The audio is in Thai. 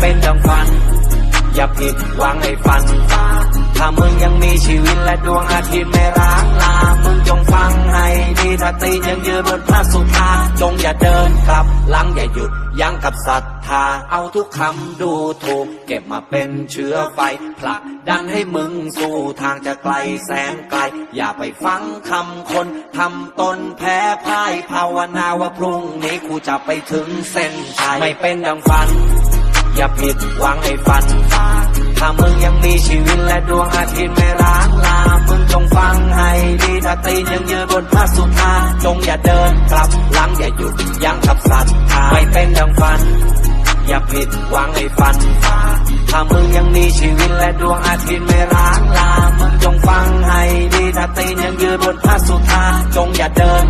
เป็นดังฝัน อย่าผิดหวังให้ฝันถ้ามึงยังมีชีวิตและดวงอาทิตย์ไม่ร้างลา มึงจงฟังให้ดีถ้าตียังยืนบนพระสุธาจงอย่าเดินกลับหลังอย่าหยุดยั้งกับศรัทธา เอาทุกคำดูถูก เก็บมาเป็นเชื้อไฟผลักดันให้มึงสู่ทางจะไกลแสนไกล อย่าไปฟังคำคนทำตนแพ้พ่ายภาวนาว่าพรุ่งนี้กูจะไปถึงเส้นชัยไม่เป็นดังฝัน อย่าผิดหวังให้ฝันฟ้าถ้ามึงยังมีชีวิตและดวงอาทิตย์ไม่ร้างลา มึงจงฟังให้ดีถ้าตีนยังยืนบนพระสุธาจงอย่าเดินกลับหลังอย่าหยุดยั้งกับศรัทธาไม่เป็นดังฝัน อย่าผิดหวังให้ฝันฟ้าถ้ามึงยังมีชีวิตและดวงอาทิตย์ไม่ร้างลา มึงจงฟังให้ดีถ้าตีนยังยืนบนพระสุธาจงอย่าเดิน